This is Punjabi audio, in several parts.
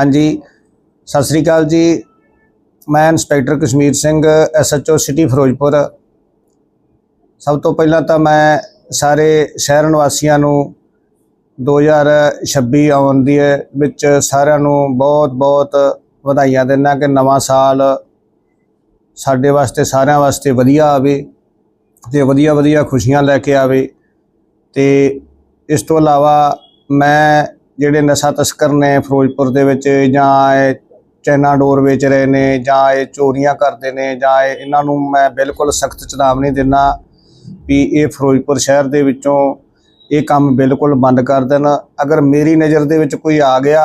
ਹਾਂਜੀ, ਸਤਿ ਸ੍ਰੀ ਅਕਾਲ ਜੀ। ਮੈਂ inspector Kashmir Singh, SHO city Firozpur. ਸਭ ਤੋਂ ਪਹਿਲਾਂ ਤਾਂ ਮੈਂ ਸਾਰੇ ਸ਼ਹਿਰ ਨਿਵਾਸੀਆਂ ਨੂੰ 2026 ਆਉਣ ਦੀ ਵਿੱਚ ਸਾਰਿਆਂ ਨੂੰ ਬਹੁਤ-ਬਹੁਤ ਵਧਾਈਆਂ ਦਿੰਦਾ ਕਿ ਨਵਾਂ ਸਾਲ ਸਾਡੇ ਵਾਸਤੇ, ਸਾਰਿਆਂ ਵਾਸਤੇ ਵਧੀਆ ਆਵੇ ਤੇ ਵਧੀਆ-ਵਧੀਆ ਖੁਸ਼ੀਆਂ ਲੈ ਕੇ ਆਵੇ ਤੇ ਇਸ ਤੋਂ ਇਲਾਵਾ ਮੈਂ ਜਿਹੜੇ ਨਸ਼ਾ ਤਸਕਰ ਨੇ ਫਿਰੋਜ਼ਪੁਰ ਦੇ ਵਿੱਚ, ਜਾਂ ਇਹ ਚੈਨਾ ਡੋਰ ਵੇਚ ਰਹੇ ਨੇ, ਜਾਂ ਇਹ ਚੋਰੀਆਂ ਕਰਦੇ ਨੇ, ਜਾਂ ਇਹ ਇਹਨਾਂ ਨੂੰ ਮੈਂ ਬਿਲਕੁਲ ਸਖਤ ਚੇਤਾਵਨੀ ਦਿੰਦਾ ਵੀ ਇਹ ਫਿਰੋਜ਼ਪੁਰ ਸ਼ਹਿਰ ਦੇ ਵਿੱਚੋਂ ਇਹ ਕੰਮ ਬਿਲਕੁਲ ਬੰਦ ਕਰ ਦੇਣ। ਅਗਰ ਮੇਰੀ ਨਜ਼ਰ ਦੇ ਵਿੱਚ ਕੋਈ ਆ ਗਿਆ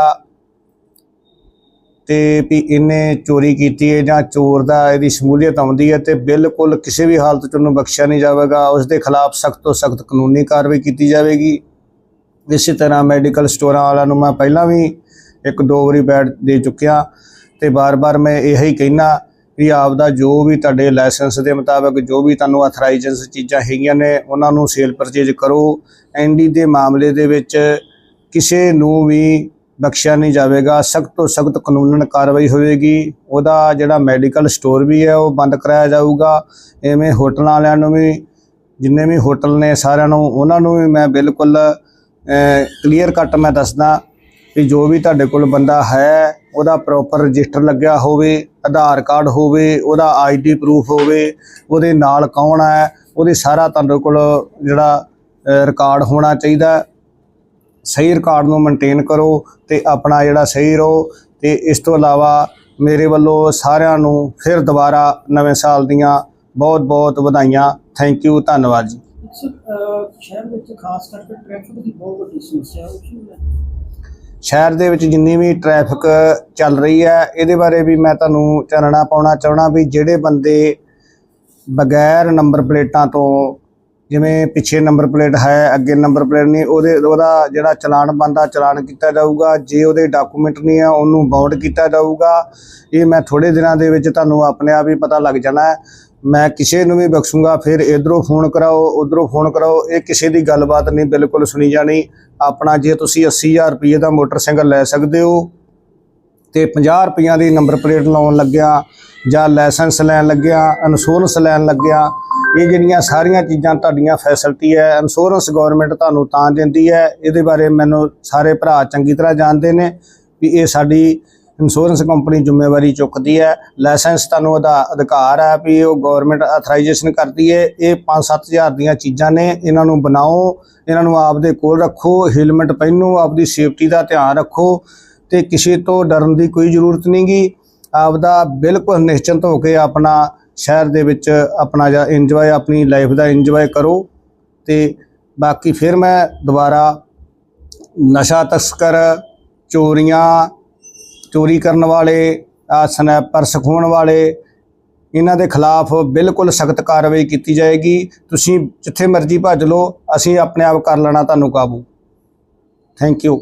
ਤੇ ਵੀ ਇਹਨੇ ਚੋਰੀ ਕੀਤੀ ਹੈ ਜਾਂ ਚੋਰ ਦਾ ਇਹਦੀ ਸ਼ਮੂਲੀਅਤ ਆਉਂਦੀ ਹੈ ਤੇ ਬਿਲਕੁਲ ਕਿਸੇ ਵੀ ਹਾਲਤ 'ਚ ਉਹਨੂੰ ਬਖਸ਼ਿਆ ਨਹੀਂ ਜਾਵੇਗਾ ਉਸ ਦੇ ਖਿਲਾਫ ਸਖਤ ਤੋਂ ਸਖਤ ਕਾਨੂੰਨੀ ਕਾਰਵਾਈ ਕੀਤੀ ਜਾਵੇਗੀ। ਇਸੇ ਤਰ੍ਹਾਂ ਮੈਡੀਕਲ ਸਟੋਰਾਂ ਵਾਲਿਆਂ ਨੂੰ ਮੈਂ ਪਹਿਲਾਂ ਵੀ ਇੱਕ ਦੋ ਵਾਰੀ ਬੈਡ ਦੇ ਚੁੱਕਿਆ ਤੇ ਬਾਰ-ਬਾਰ ਮੈਂ ਇਹੀ ਹੀ ਕਹਿਣਾ ਵੀ ਆਪਦਾ ਜੋ ਵੀ ਤੁਹਾਡੇ ਲਾਇਸੈਂਸ ਦੇ ਮੁਤਾਬਕ ਜੋ ਵੀ ਤੁਹਾਨੂੰ ਅਥਰਾਈਜ਼ੇਸ਼ਨ ਚੀਜ਼ਾਂ ਹੈਗੀਆਂ ਨੇ, ਉਹਨਾਂ ਨੂੰ ਸੇਲ ਪਰਚੇਜ ਕਰੋ। ਐਨਡੀ ਦੇ ਮਾਮਲੇ ਦੇ ਵਿੱਚ ਕਿਸੇ ਨੂੰ ਵੀ ਬਖਸ਼ਿਆ ਨਹੀਂ ਜਾਵੇਗਾ। ਸਖਤ ਤੋਂ ਸਖਤ ਕਾਨੂੰਨਨ ਕਾਰਵਾਈ ਹੋਵੇਗੀ। ਉਹਦਾ ਜਿਹੜਾ ਮੈਡੀਕਲ ਸਟੋਰ ਵੀ ਹੈ, ਉਹ ਬੰਦ ਕਰਾਇਆ ਜਾਊਗਾ। ਐਵੇਂ ਹੋਟਲਾਂ ਵਾਲਿਆਂ ਨੂੰ ਵੀ, ਜਿੰਨੇ ਵੀ ਹੋਟਲ ਨੇ ਸਾਰਿਆਂ ਨੂੰ, ਉਹਨਾਂ ਨੂੰ ਵੀ ਮੈਂ ਬਿਲਕੁਲ ਕਲੀਅਰ ਕੱਟ ਮੈਂ ਦੱਸਦਾ ਵੀ ਜੋ ਵੀ ਤੁਹਾਡੇ ਕੋਲ ਬੰਦਾ ਹੈ, ਉਹਦਾ ਪ੍ਰੋਪਰ ਰਜਿਸਟਰ ਲੱਗਿਆ ਹੋਵੇ, ਆਧਾਰ ਕਾਰਡ ਹੋਵੇ, ਉਹਦਾ ਆਈਡੀ ਪ੍ਰੂਫ ਹੋਵੇ, ਉਹਦੇ ਨਾਲ ਕੌਣ ਹੈ, ਉਹਦੇ ਸਾਰਾ ਤੁਹਾਡੇ ਕੋਲ ਜਿਹੜਾ ਰਿਕਾਰਡ ਹੋਣਾ ਚਾਹੀਦਾ। ਸਹੀ ਰਿਕਾਰਡ ਨੂੰ ਮੇਨਟੇਨ ਕਰੋ ਤੇ ਆਪਣਾ ਜਿਹੜਾ ਸਹੀ ਰਹੋ ਤੇ ਇਸ ਤੋਂ ਇਲਾਵਾ ਮੇਰੇ ਵੱਲੋਂ ਸਾਰਿਆਂ ਨੂੰ ਫਿਰ ਦੁਬਾਰਾ ਨਵੇਂ ਸਾਲ ਦੀਆਂ ਬਹੁਤ ਬਹੁਤ ਵਧਾਈਆਂ। ਥੈਂਕ ਯੂ ਧੰਨਵਾਦ ਜੀ। ਸ਼ਹਿਰ ਵਿੱਚ ਖਾਸ ਕਰਕੇ ਟ੍ਰੈਫਿਕ ਦੀ ਬਹੁਤ ਵੱਡੀ ਸਮੱਸਿਆ ਉਹ ਕੀ ਹੈ। ਸ਼ਹਿਰ ਦੇ ਵਿੱਚ ਜਿੰਨੀ ਵੀ ਟ੍ਰੈਫਿਕ ਚੱਲ ਰਹੀ ਹੈ, ਇਹਦੇ ਬਾਰੇ ਵੀ ਮੈਂ ਤੁਹਾਨੂੰ ਚਾਨਣਾ ਪਾਉਣਾ ਚਾਹਣਾ ਵੀ ਜਿਹੜੇ ਬੰਦੇ ਬਗੈਰ ਨੰਬਰ ਪਲੇਟਾਂ ਤੋਂ ਜਿਵੇਂ ਪਿੱਛੇ ਨੰਬਰ ਪਲੇਟ ਹੈ, ਅੱਗੇ ਨੰਬਰ ਪਲੇਟ ਨਹੀਂ, ਉਹਦੇ, ਉਹਦਾ ਜਿਹੜਾ ਚਲਾਨ ਬੰਦਾ ਚਲਾਨ ਕੀਤਾ ਜਾਊਗਾ। ਜੇ ਉਹਦੇ ਡਾਕੂਮੈਂਟ ਨਹੀਂ ਆ ਉਹਨੂੰ ਬਾਉਂਡ ਕੀਤਾ ਜਾਊਗਾ। ਇਹ ਮੈਂ ਥੋੜੇ ਦਿਨਾਂ ਦੇ ਵਿੱਚ ਤੁਹਾਨੂੰ ਆਪਣੇ ਆਪ ਹੀ ਪਤਾ ਲੱਗ ਜਾਣਾ ਹੈ। ਮੈਂ ਕਿਸੇ ਨੂੰ ਵੀ ਬਖਸ਼ੂੰਗਾ, ਫਿਰ ਇਧਰੋਂ ਫੋਨ ਕਰਾਓ, ਉਧਰੋਂ ਫੋਨ ਕਰਾਓ, ਇਹ ਕਿਸੇ ਦੀ ਗੱਲਬਾਤ ਨਹੀਂ, ਬਿਲਕੁਲ ਸੁਣੀ ਜਾਣੀ। ਆਪਣਾ ਜੇ ਤੁਸੀਂ 80000 ਰੁਪਏ ਦਾ ਮੋਟਰਸਾਈਕਲ ਲੈ ਸਕਦੇ ਹੋ ਤੇ 50 ਰੁਪਈਆਂ ਦੀ ਨੰਬਰ ਪਲੇਟ ਲਾਉਣ ਲੱਗਿਆ ਜਾਂ ਲਾਇਸੈਂਸ ਲੈਣ ਲੱਗਿਆ ਇੰਸ਼ੋਰੈਂਸ ਲੈਣ ਲੱਗਿਆ ਇਹ ਜਿਹੜੀਆਂ ਸਾਰੀਆਂ ਚੀਜ਼ਾਂ ਤੁਹਾਡੀਆਂ ਫੈਸਿਲਿਟੀ ਹੈ ਇੰਸ਼ੋਰੈਂਸ ਗਵਰਨਮੈਂਟ ਤੁਹਾਨੂੰ ਤਾਂ ਦਿੰਦੀ ਹੈ, ਇਹਦੇ ਬਾਰੇ ਮੈਨੂੰ ਸਾਰੇ ਭਰਾ ਚੰਗੀ ਤਰ੍ਹਾਂ ਜਾਣਦੇ ਨੇ ਵੀ ਇਹ ਸਾਡੀ ਇੰਸ਼ੋਰੈਂਸ ਕੰਪਨੀ ਜ਼ਿੰਮੇਵਾਰੀ ਚੁੱਕਦੀ ਹੈ। ਲਾਇਸੈਂਸ ਤੁਹਾਨੂੰ ਉਹਦਾ ਅਧਿਕਾਰ ਹੈ ਵੀ ਉਹ ਗਵਰਨਮੈਂਟ ਅਥਰਾਈਜੇਸ਼ਨ ਕਰਦੀ ਹੈ। ਇਹ 5-7000 ਦੀਆਂ ਚੀਜ਼ਾਂ ਨੇ, ਇਹਨਾਂ ਨੂੰ ਬਣਾਓ, ਇਹਨਾਂ ਨੂੰ ਆਪਦੇ ਕੋਲ ਰੱਖੋ ਹੈਲਮਟ ਪਹਿਨੋ, ਆਪਦੀ ਸੇਫਟੀ ਦਾ ਧਿਆਨ ਰੱਖੋ ਤੇ ਕਿਸੇ ਤੋਂ ਡਰਨ ਦੀ ਕੋਈ ਜ਼ਰੂਰਤ ਨਹੀਂਗੀ। ਆਪਦਾ ਬਿਲਕੁਲ ਨਿਸ਼ਚਿੰਤ ਹੋ ਕੇ ਆਪਣਾ ਸ਼ਹਿਰ ਦੇ ਵਿੱਚ ਆਪਣਾ ਜਾਂ ਇੰਜੋਏ ਆਪਣੀ ਲਾਈਫ ਦਾ ਇੰਜੋਏ ਕਰੋ ਤੇ ਬਾਕੀ ਫਿਰ ਮੈਂ ਦੁਬਾਰਾ ਨਸ਼ਾ ਤਸਕਰ, ਚੋਰੀਆਂ, ਚੋਰੀ ਕਰਨ ਵਾਲੇ ਆ ਸਨੈਪਰ ਸਿਖਾਉਣ ਵਾਲੇ, ਇਹਨਾਂ ਦੇ ਖਿਲਾਫ ਬਿਲਕੁਲ ਸਖਤ ਕਾਰਵਾਈ ਕੀਤੀ ਜਾਏਗੀ। ਤੁਸੀਂ ਜਿੱਥੇ ਮਰਜ਼ੀ ਭੱਜ ਲਓ, ਅਸੀਂ ਆਪਣੇ ਆਪ ਕਰ ਲੈਣਾ ਤੁਹਾਨੂੰ ਕਾਬੂ। Thank you